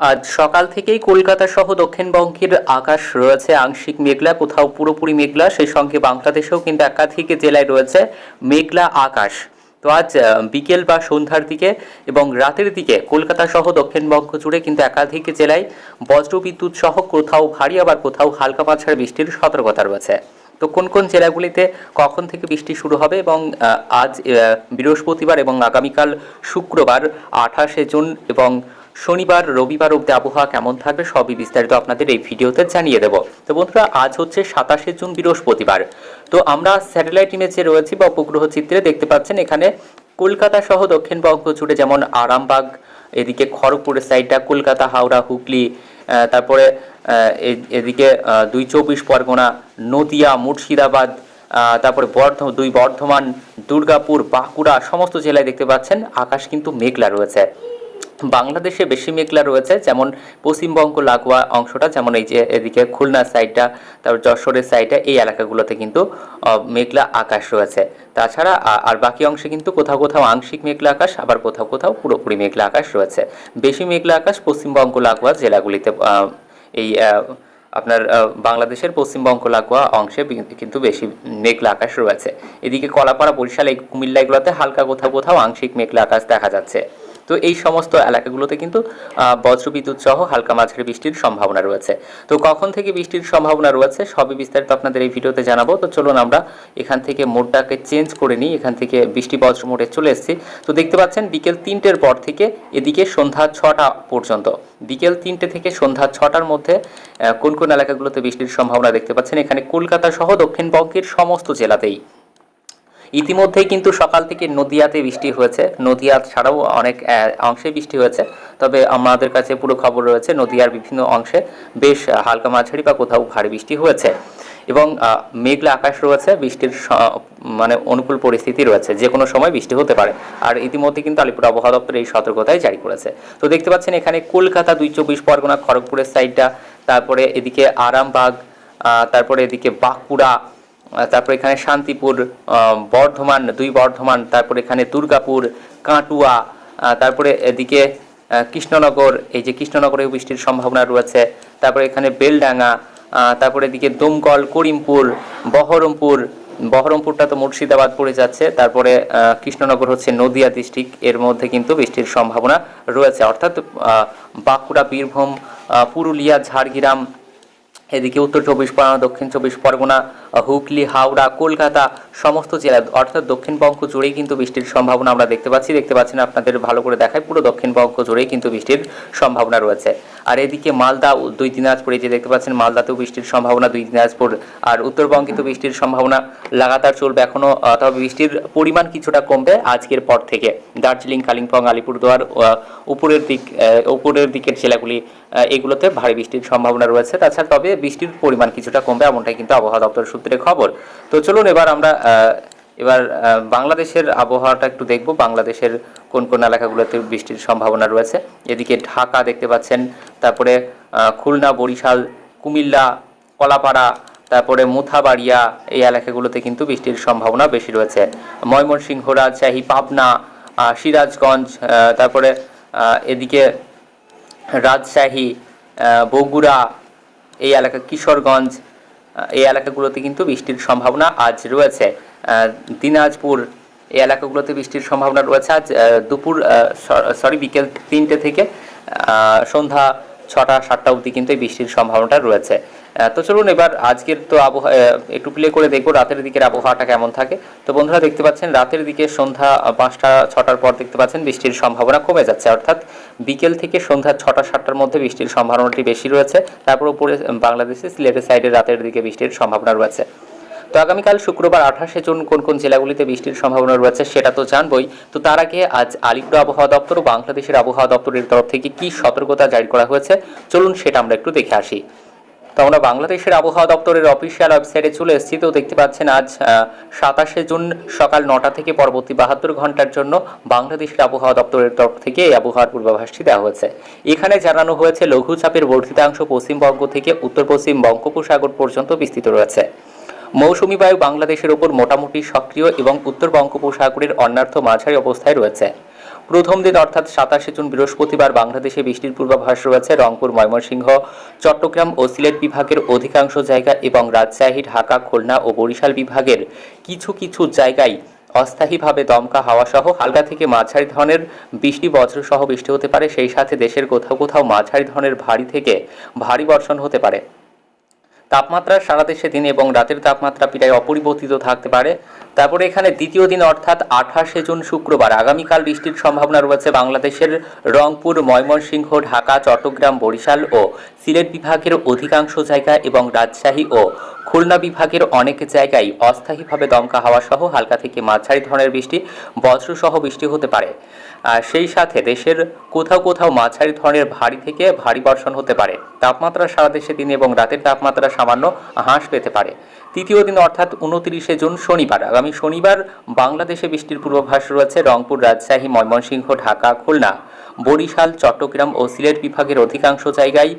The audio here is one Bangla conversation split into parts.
আজ সকাল থেকেই কলকাতা সহ দক্ষিণবঙ্গের আকাশ রয়েছে আংশিক মেঘলা, কোথাও পুরোপুরি মেঘলা। সেই সঙ্গে বাংলাদেশেও কিন্তু একাধিক জেলায় রয়েছে মেঘলা আকাশ। তো আজ বিকেল বা সন্ধ্যার দিকে এবং রাতের দিকে কলকাতা সহ দক্ষিণবঙ্গ জুড়ে কিন্তু একাধিক জেলায় বজ্রবিদ্যুৎ সহ কোথাও ভারী, আবার কোথাও হালকা মাঝারি বৃষ্টির সতর্কতা রয়েছে। তো কোন কোন জেলাগুলিতে কখন থেকে বৃষ্টি শুরু হবে এবং আজ বৃহস্পতিবার এবং আগামীকাল শুক্রবার আঠাশে জুন এবং শনিবার, রবিবার অব্দি আবহাওয়া কেমন থাকবে সবই বিস্তারিত আপনাদের এই ভিডিওতে জানিয়ে দেব। তো বন্ধুরা, আজ হচ্ছে সাতাশে জুন বৃহস্পতিবার। তো আমরা স্যাটেলাইট ইমেজে রয়েছি বা উপগ্রহ চিত্রে দেখতে পাচ্ছেন এখানে কলকাতা সহ দক্ষিণবঙ্গ জুড়ে যেমন আরামবাগ, এদিকে খড়গপুরের সাইডটা কলকাতা, হাওড়া, হুগলি তারপরে এদিকে দুই চব্বিশ পরগনা, নদিয়া, মুর্শিদাবাদ তারপরে বর্ধ, দুই বর্ধমান, দুর্গাপুর, বাঁকুড়া, সমস্ত জেলায় দেখতে পাচ্ছেন আকাশ কিন্তু মেঘলা রয়েছে। বাংলাদেশে বেশি মেঘলা রয়েছে, যেমন পশ্চিমবঙ্গ লাগোয়া অংশটা, যেমন এই যে এদিকে খুলনা সাইডটা, তারপর যশোরের সাইডটা, এই এলাকাগুলোতে কিন্তু মেঘলা আকাশ রয়েছে। তাছাড়া আর বাকি অংশে কিন্তু কোথাও কোথাও আংশিক মেঘলা আকাশ, আবার কোথাও কোথাও পুরোপুরি মেঘলা আকাশ রয়েছে। বেশি মেঘলা আকাশ পশ্চিমবঙ্গ লাগোয়া জেলাগুলিতে এই আপনার বাংলাদেশের পশ্চিমবঙ্গ লাগোয়া অংশে কিন্তু বেশি মেঘলা আকাশ রয়েছে। এদিকে কলাপাড়া, বরিশাল, এই কুমিল্লা এগুলোতে হালকা কোথাও কোথাও আংশিক মেঘলা আকাশ দেখা যাচ্ছে। তো এই সমস্ত এলাকাগুলোতে কিন্তু বজ্রবিদ্যুৎ সহ হালকা মাঝারি বৃষ্টির সম্ভাবনা রয়েছে। তো কখন থেকে বৃষ্টির সম্ভাবনা রয়েছে সবই বিস্তারিত আপনাদের এই ভিডিওতে জানাব। তো চলুন আমরা এখান থেকে মোডটাকে চেঞ্জ করে নিই। এখান থেকে বৃষ্টি বজ্র মোডে চলে এসেছি। তো দেখতে পাচ্ছেন বিকেল তিনটের পর থেকে এদিকে সন্ধ্যা ছটা পর্যন্ত। বিকেল তিনটে থেকে সন্ধ্যা ছটার মধ্যে কোন কোন এলাকাগুলোতে বৃষ্টির সম্ভাবনা দেখতে পাচ্ছেন? এখানে কলকাতা সহ দক্ষিণবঙ্গের সমস্ত জেলাতেই। ইতিমধ্যেই কিন্তু সকাল থেকে নদিয়াতে বৃষ্টি হয়েছে। নদিয়া ছাড়াও অনেক অংশে বৃষ্টি হয়েছে। তবে আমাদের কাছে পুরো খবর রয়েছে, নদিয়ার বিভিন্ন অংশে বেশ হালকা মাঝারি বা কোথাও ভারী বৃষ্টি হয়েছে। এবং মেঘলা আকাশ রয়েছে, বৃষ্টির মানে অনুকূল পরিস্থিতি রয়েছে। যে কোনো সময় বৃষ্টি হতে পারে। আর ইতিমধ্যে কিন্তু আলিপুর আবহাওয়া দপ্তর এই সতর্কতাই জারি করেছে। তো দেখতে পাচ্ছেন এখানে কলকাতা দুই চব্বিশ পরগনা, খড়গপুরের সাইডটা তারপরে এদিকে আরামবাগ তারপরে এদিকে বাঁকুড়া তারপর এখানে শান্তিপুর বর্ধমান, দুই বর্ধমান, তারপর এখানে দুর্গাপুর, কাটুয়া তারপরে এদিকে কৃষ্ণনগর, এই যে কৃষ্ণনগরে বৃষ্টির সম্ভাবনা রয়েছে, তারপরে এখানে বেলডাঙ্গা তারপরে এদিকে দমকল, করিমপুর, বহরমপুর, বহরমপুরটা তো মুর্শিদাবাদ পড়ে যাচ্ছে, তারপরে কৃষ্ণনগর হচ্ছে নদিয়া ডিস্ট্রিক্ট এর মধ্যে কিন্তু বৃষ্টির সম্ভাবনা রয়েছে, অর্থাৎ বাঁকুড়া, বীরভূম পুরুলিয়া, ঝাড়গ্রাম, এদিকে উত্তর চব্বিশ পরগনা, দক্ষিণ চব্বিশ পরগনা হুগলি, হাওড়া, কলকাতা সমস্ত জেলা অর্থাৎ দক্ষিণবঙ্গ জুড়েই কিন্তু বৃষ্টির সম্ভাবনা আমরা দেখতে পাচ্ছি। দেখতে পাচ্ছেন আপনাদের ভালো করে দেখায়, পুরো দক্ষিণবঙ্গ জুড়েই কিন্তু বৃষ্টির সম্ভাবনা রয়েছে। আর এদিকে মালদা দুই দিনাজপুর যে দেখতে পাচ্ছেন মালদাতেও বৃষ্টির সম্ভাবনা, দুই দিনাজপুর আর উত্তরবঙ্গে তো বৃষ্টির সম্ভাবনা লাগাতার চলবে এখনও তবে বৃষ্টির পরিমাণ কিছুটা কমবে আজকের পর থেকে। দার্জিলিং, কালিম্পং, আলিপুরদুয়ার উপরের দিক উপরের দিকের জেলাগুলি এগুলোতে ভারী বৃষ্টির সম্ভাবনা রয়েছে। তাছাড়া তবে বৃষ্টির পরিমাণ কিছুটা কমবে, এমনটাই কিন্তু আবহাওয়া দপ্তর সূত্রে খবর। তো চলুন এবার আমরা এবার বাংলাদেশের আবহাওয়াটা একটু দেখব। বাংলাদেশের কোন কোন এলাকাগুলোতে বৃষ্টির সম্ভাবনা রয়েছে। এদিকে ঢাকা দেখতে পাচ্ছেন, তারপরে খুলনা, বরিশাল, কুমিল্লা, কলাপাড়া, তারপরে মুথাবাড়িয়া, এই এলাকাগুলোতে কিন্তু বৃষ্টির সম্ভাবনা বেশি রয়েছে। ময়মনসিংহ, রাজশাহী, পাবনা সিরাজগঞ্জ তারপরে এদিকে রাজশাহী বগুড়া, এই এলাকা কিশোরগঞ্জ এই এলাকাগুলোতে কিন্তু বৃষ্টির সম্ভাবনা আজ রয়েছে। দিনাজপুর এই এলাকাগুলোতে বৃষ্টির সম্ভাবনা রয়েছে। আজ দুপুর সরি বিকেল তিনটে থেকে সন্ধ্যা ছটা, সাতটা অবধি কিন্তু এই বৃষ্টির সম্ভাবনাটা রয়েছে। তো চলুন এবার আজকের তো আবহাওয়া একটু প্লে করে দেখব রাতের দিকের আবহাওয়াটা কেমন থাকে। তো বন্ধুরা দেখতে পাচ্ছেন রাতের দিকে সন্ধ্যা পাঁচটা, ছটার পর দেখতে পাচ্ছেন বৃষ্টির সম্ভাবনা কমে যাচ্ছে। অর্থাৎ বিকেল থেকে সন্ধ্যা ছটা, সাতটার মধ্যে বৃষ্টির সম্ভাবনাটি বেশি রয়েছে। তারপর উপরে বাংলাদেশে সিলেটের সাইডে রাতের দিকে বৃষ্টির সম্ভাবনা রয়েছে। তো আগামীকাল শুক্রবার আঠাশে জুন কোন কোন জেলাগুলিতে বৃষ্টির সম্ভাবনা রয়েছে সেটা তো জানবই। তো তার আগে আজ আলিপুর আবহাওয়া দপ্তর ও বাংলাদেশের আবহাওয়া দপ্তরের তরফ থেকে কি সতর্কতা জারি করা হয়েছে? চলুন সেটা আমরা একটু দেখে আসি। তো আমরা বাংলাদেশের আবহাওয়া দপ্তরের অফিসিয়াল ওয়েবসাইটে চলে এসেছি। তো দেখতে পাচ্ছেন আজ সাতাশে জুন সকাল নটা থেকে পরবর্তী বাহাত্তর ঘণ্টার জন্য বাংলাদেশের আবহাওয়া দপ্তরের তরফ থেকে এই আবহাওয়ার পূর্বাভাসটি দেওয়া হয়েছে। এখানে জানানো হয়েছে লঘুচাপের বর্ধিতাংশ পশ্চিমবঙ্গ থেকে উত্তর পশ্চিম বঙ্গোপসাগর পর্যন্ত বিস্তৃত রয়েছে। মৌসুমী বায়ু বাংলাদেশের ওপর মোটামুটি সক্রিয় এবং উত্তর বঙ্গোপসাগরের অন্যার্থ মাঝারি অবস্থায় রয়েছে। প্রথম দিন অর্থাৎ সাতাশে জুন বৃহস্পতিবার বাংলাদেশে বৃষ্টির পূর্বাভাস রয়েছে রংপুর, ময়মনসিংহ, চট্টগ্রাম ও সিলেট বিভাগের অধিকাংশ জায়গা এবং রাজশাহী, ঢাকা, খুলনা ও বরিশাল বিভাগের কিছু কিছু জায়গায় অস্থায়ীভাবে দমকা হাওয়া সহ হালকা থেকে মাঝারি ধরনের বৃষ্টি বজ্র সহ বৃষ্টি হতে পারে। সেই সাথে দেশের কোথাও কোথাও মাঝারি ধরনের ভারী থেকে ভারী বর্ষণ হতে পারে। তাপমাত্রা সারা দেশে দিন এবং রাতের তাপমাত্রা প্রায় অপরিবর্তিত থাকতে পারে। তারপরে এখানে দ্বিতীয় দিন অর্থাৎ আঠাশে জুন শুক্রবার, আগামীকাল বৃষ্টির সম্ভাবনা রয়েছে বাংলাদেশের রংপুর, ময়মনসিংহ, ঢাকা, চট্টগ্রাম, বরিশাল ও সিলেট বিভাগের অধিকাংশ জায়গা এবং রাজশাহী ও খুলনা বিভাগের অনেক জায়গায় অস্থায়ীভাবে দমকা হাওয়া সহ হালকা থেকে মাঝারি ধরনের বৃষ্টি, বজ্রসহ বৃষ্টি হতে পারে। সেই সাথে দেশের কোথাও কোথাও মাঝারি ধরনের ভারী থেকে ভারী বর্ষণ হতে পারে। তাপমাত্রা সারা দেশে দিন এবং রাতের তাপমাত্রা সামান্য হ্রাস পেতে পারে। তৃতীয় দিন অর্থাৎ উনত্রিশে জুন শনিবার, আগামী শনিবার বাংলাদেশে বৃষ্টির পূর্বাভাস রয়েছে রংপুর, রাজশাহী, ময়মনসিংহ, ঢাকা, খুলনা। বরিশাল, চট্টগ্রাম ও সিলেট বিভাগের অধিকাংশ জায়গায়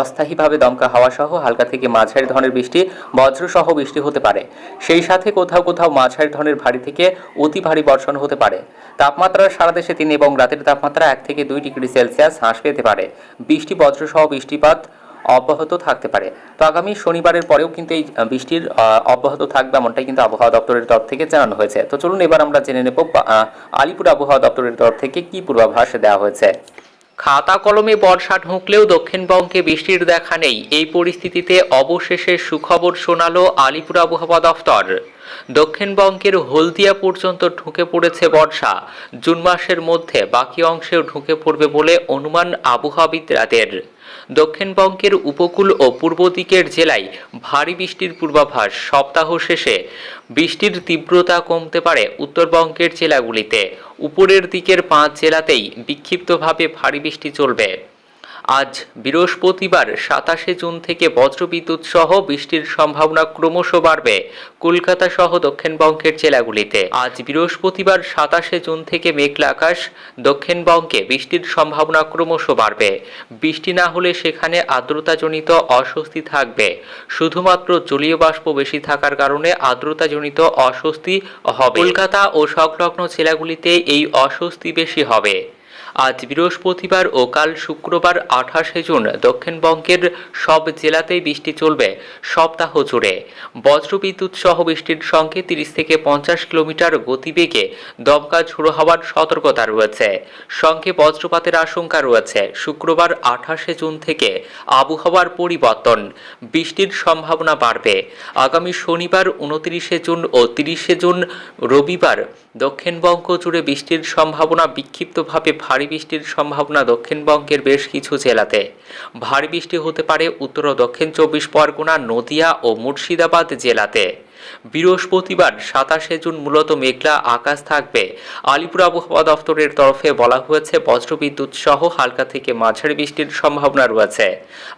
অস্থায়ীভাবে দমকা হাওয়া সহ হালকা থেকে মাঝারি ধরনের বৃষ্টি, বজ্রসহ বৃষ্টি হতে পারে। সেই সাথে কোথাও কোথাও মাঝারি ধরনের ভারী থেকে অতি ভারী বর্ষণ হতে পারে। তাপমাত্রা সারা দেশে দিন এবং রাতের তাপমাত্রা এক থেকে দুই ডিগ্রি সেলসিয়াস হ্রাস পেতে পারে। বৃষ্টি, বজ্রসহ বৃষ্টিপাত অব্যাহত থাকতে পারে। তো আগামী শনিবারের পরেও কিন্তু এই বৃষ্টির অব্যাহত থাকবে এমনটাই কিন্তু আবহাওয়া দপ্তরের তরফ থেকে জানানো হয়েছে। তো চলুন এবার আমরা জেনে নেব আলিপুর আবহাওয়া দপ্তরের তরফ থেকে কি পূর্বাভাস দেওয়া হয়েছে। খাতা কলমে বর্ষা ঢুকলেও দক্ষিণবঙ্গে বৃষ্টির দেখা নেই। এই পরিস্থিতিতে অবশেষে সুখবর শোনালো আলিপুর আবহাওয়া দফতর। দক্ষিণবঙ্গের হলদিয়া পর্যন্ত ঢুকে পড়েছে বর্ষা। জুন মাসের মধ্যে বাকি অংশেও ঢুকে পড়বে বলে অনুমান আবহাওয়াবিদদের। দক্ষিণবঙ্গের উপকূল ও পূর্ব দিকের জেলায় ভারী বৃষ্টির পূর্বাভাস সপ্তাহ শেষে। বৃষ্টির তীব্রতা কমতে পারে উত্তরবঙ্গের জেলাগুলিতে। উপরের দিকের পাঁচ জেলাতেই বিক্ষিপ্তভাবে ভারী বৃষ্টি চলবে। আজ বৃহস্পতিবার সাতাশে জুন থেকে বজ্রবিদ্যুৎ সহ বৃষ্টির সম্ভাবনা ক্রমশ বাড়বে কলকাতা সহ দক্ষিণবঙ্গের জেলাগুলিতে। আজ বৃহস্পতিবার সাতাশে জুন থেকে মেঘলা আকাশ, দক্ষিণবঙ্গে বৃষ্টির সম্ভাবনা ক্রমশ বাড়বে। বৃষ্টি না হলে সেখানে আর্দ্রতাজনিত অস্বস্তি থাকবে। শুধুমাত্র জলীয় বাষ্প বেশি থাকার কারণে আর্দ্রতাজনিত অস্বস্তি হবে। কলকাতা ও সংলগ্ন জেলাগুলিতে এই অস্বস্তি বেশি হবে। আজ বৃহস্পতিবার ও কাল শুক্রবার আঠাশে জুন দক্ষিণবঙ্গের সব জেলাতেই বৃষ্টি চলবে সপ্তাহ জুড়ে। বজ্রবিদ্যুৎ সহ বৃষ্টির সঙ্গে তিরিশ থেকে পঞ্চাশ কিলোমিটার গতিবেগে দমকা ঝোড়ো হওয়ার সতর্কতা রয়েছে। সঙ্গে বজ্রপাতের আশঙ্কা রয়েছে। শুক্রবার আঠাশে জুন থেকে আবহাওয়ার পরিবর্তন, বৃষ্টির সম্ভাবনা বাড়বে। আগামী শনিবার উনত্রিশে জুন ও তিরিশে জুন রবিবার দক্ষিণবঙ্গ জুড়ে বৃষ্টির সম্ভাবনা বিক্ষিপ্তভাবে ভারী বৃষ্টির সম্ভাবনা দক্ষিণবঙ্গের বেশ কিছু জেলাতে। ভারী বৃষ্টি হতে পারে উত্তর ও দক্ষিণ চব্বিশ পরগনা, নদিয়া ও মুর্শিদাবাদ জেলাতে। বৃহস্পতিবার সাতাশে জুন মূলত মেঘলা আকাশ থাকবে। আলিপুর আবহাওয়া দফতরের তরফে বলা হয়েছে, বজ্রবিদ্যুৎ সহ হালকা থেকে মাঝারি বৃষ্টির সম্ভাবনা রয়েছে।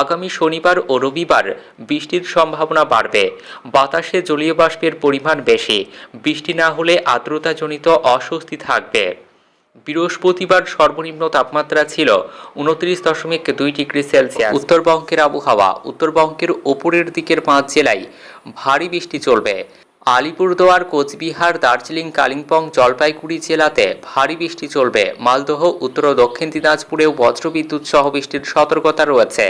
আগামী শনিবার ও রবিবার বৃষ্টির সম্ভাবনা বাড়বে। বাতাসে জলীয় বাষ্পের পরিমাণ বেশি। বৃষ্টি না হলে আর্দ্রতাজনিত অস্বস্তি থাকবে। বৃহস্পতিবার সর্বনিম্ন তাপমাত্রা ছিল উনত্রিশ দশমিক দুই ডিগ্রি সেলসিয়াস। উত্তরবঙ্গের আবহাওয়া, উত্তরবঙ্গের ওপরের দিকের পাঁচ জেলায় ভারী বৃষ্টি চলবে। আলিপুরদুয়ার, কোচবিহার, দার্জিলিং, কালিম্পং, জলপাইগুড়ি জেলাতে ভারী বৃষ্টি চলবে। মালদহ, উত্তর ও দক্ষিণ দিনাজপুরেও বজ্রবিদ্যুৎ সহ বৃষ্টির সতর্কতা রয়েছে।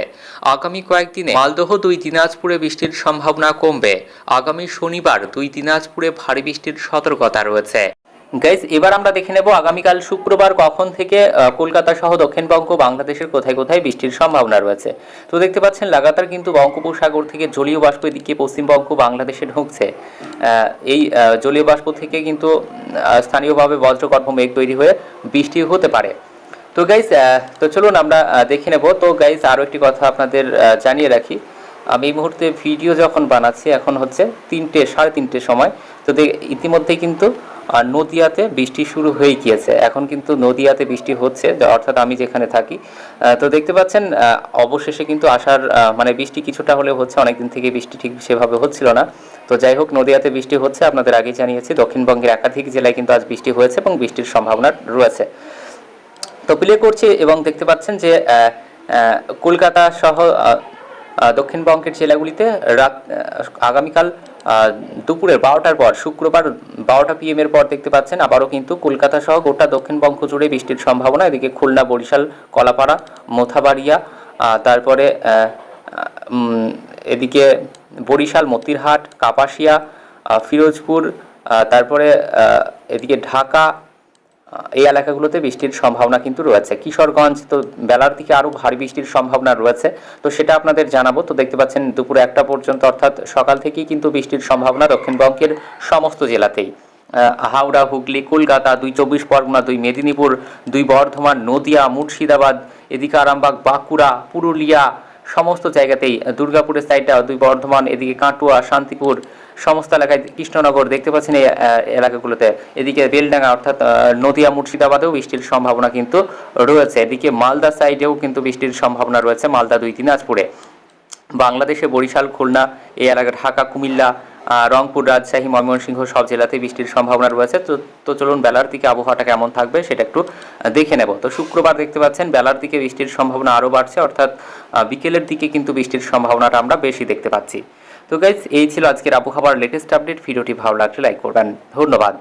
আগামী কয়েকদিনে মালদহ দুই, দিনাজপুরে বৃষ্টির সম্ভাবনা কমবে। আগামী শনিবার দুই, দিনাজপুরে ভারী বৃষ্টির সতর্কতা রয়েছে। গাইজ এবার আমরা দেখে নেব আগামীকাল শুক্রবার কখন থেকে কলকাতা সহ দক্ষিণবঙ্গ বাংলাদেশের কোথায় কোথায় বৃষ্টির সম্ভাবনা রয়েছে। তো দেখতে পাচ্ছেন, লাগাতার কিন্তু বঙ্গোপসাগর থেকে জলীয় বাষ্প এদিকে পশ্চিমবঙ্গ বাংলাদেশে ঢুকছে। এই জলীয় বাষ্প থেকে কিন্তু স্থানীয়ভাবে বজ্রগর্ভ মেঘ তৈরি হয়ে বৃষ্টি হতে পারে। তো গাইজ তো চলুন আমরা দেখে নেব। তো গাইজ আরও একটি কথা আপনাদের জানিয়ে রাখি। আমি এই মুহূর্তে ভিডিও যখন বানাচ্ছি, এখন হচ্ছে তিনটে, সাড়ে তিনটের সময়। তো ইতিমধ্যেই কিন্তু আর নদিয়াতে বৃষ্টি শুরু হয়ে গিয়েছে। এখন কিন্তু নদিয়াতে বৃষ্টি হচ্ছে, অর্থাৎ আমি যেখানে থাকি। তো দেখতে পাচ্ছেন অবশেষে কিন্তু আসার মানে বৃষ্টি কিছুটা হলেও হচ্ছে, অনেকদিন থেকে বৃষ্টি ঠিক সেভাবে হচ্ছিল না। তো যাই হোক, নদিয়াতে বৃষ্টি হচ্ছে, আপনাদের আগেই জানিয়েছি, দক্ষিণবঙ্গের একাধিক জেলায় কিন্তু আজ বৃষ্টি হয়েছে এবং বৃষ্টির সম্ভাবনা রয়েছে। তো প্লে করছি এবং দেখতে পাচ্ছেন যে কলকাতা সহ দক্ষিণবঙ্গের জেলাগুলিতে রাত আগামীকাল দুপুরের বারোটার পর, শুক্রবার বারোটা পিএম এর পর দেখতে পাচ্ছেন, আবারও কিন্তু কলকাতা সহ গোটা দক্ষিণবঙ্গ জুড়ে বৃষ্টির সম্ভাবনা। এদিকে খুলনা, বরিশাল, কলাপাড়া, মোথাবাড়িয়া তারপরে এদিকে বরিশাল, মতিরহাট, কাপাসিয়া ফিরোজপুর তারপরে এদিকে ঢাকা এই এলাকাগুলোতে বৃষ্টির সম্ভাবনা কিন্তু রয়েছে। কিশোরগঞ্জ, তো বেলার দিকে আরও ভারী বৃষ্টির সম্ভাবনা রয়েছে। তো সেটা আপনাদের জানাব। তো দেখতে পাচ্ছেন দুপুরে একটা পর্যন্ত, অর্থাৎ সকাল থেকেই কিন্তু বৃষ্টির সম্ভাবনা দক্ষিণবঙ্গের সমস্ত জেলাতেই। হাওড়া, হুগলি, কলকাতা, দুই চব্বিশ পরগনা, দুই মেদিনীপুর, দুই বর্ধমান, নদিয়া, মুর্শিদাবাদ, এদিকে আরামবাগ, বাঁকুড়া, পুরুলিয়া সমস্ত জায়গাতেই দুর্গাপুরের সাইডটা দুই বর্ধমান, এদিকে কাটুয়া, শান্তিপুর, সমস্ত এলাকায় কৃষ্ণনগর দেখতে পাচ্ছেন এই এলাকাগুলোতে। এদিকে বেলডাঙ্গা অর্থাৎ নদিয়া, মুর্শিদাবাদেও বৃষ্টির সম্ভাবনা কিন্তু রয়েছে। এদিকে মালদা সাইডেও কিন্তু বৃষ্টির সম্ভাবনা রয়েছে মালদা দুই, দিনাজপুরে। বাংলাদেশে বরিশাল, খুলনা, এই এলাকা, ঢাকা, কুমিল্লা রংপুর, রাজশাহী, ময়মনসিংহ সব জেলাতে বৃষ্টির সম্ভাবনা রয়েছে। তো তো চলুন বেলার দিকে আবহাওয়াটা কেমন থাকবে সেটা একটু দেখে নেব। তো শুক্রবার দেখতে পাচ্ছেন বেলার দিকে বৃষ্টির সম্ভাবনা আরও বাড়ছে, অর্থাৎ বিকেলের দিকে কিন্তু বৃষ্টির সম্ভাবনাটা আমরা বেশি দেখতে পাচ্ছি। তো গাইজ এই ছিল আজকের আবহাওয়ার লেটেস্ট আপডেট ভিডিওটি ভালো লাগলে লাইক করবেন। ধন্যবাদ।